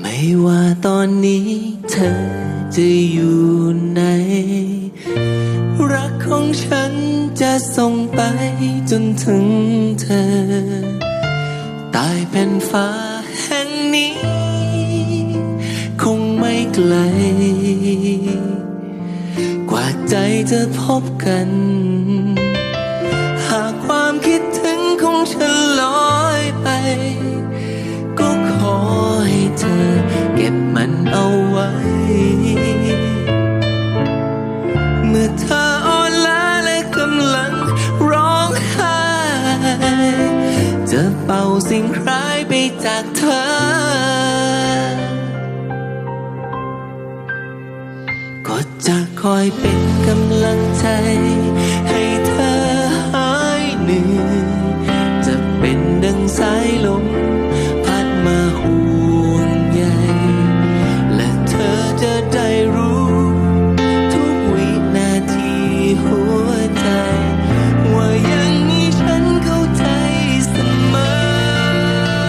ไม่ว่าตอนนี้เธอจะอยู่ไหน รักของฉันจะส่งไปจนถึงเธอ ตายเป็นฟ้าแห่งนี้ คงไม่ไกล กว่าใจจะพบกัน หากความคิดถึงของฉันลอยไป ไว้ เมื่อเธออ่อนล้าและกำลังร้องไห้จะเป่าสิ่งร้ายไปจากเธอ ก็จะคอยเป็นกำลังใจ ให้เธอหายเหนื่อยจะเป็นดังสายลม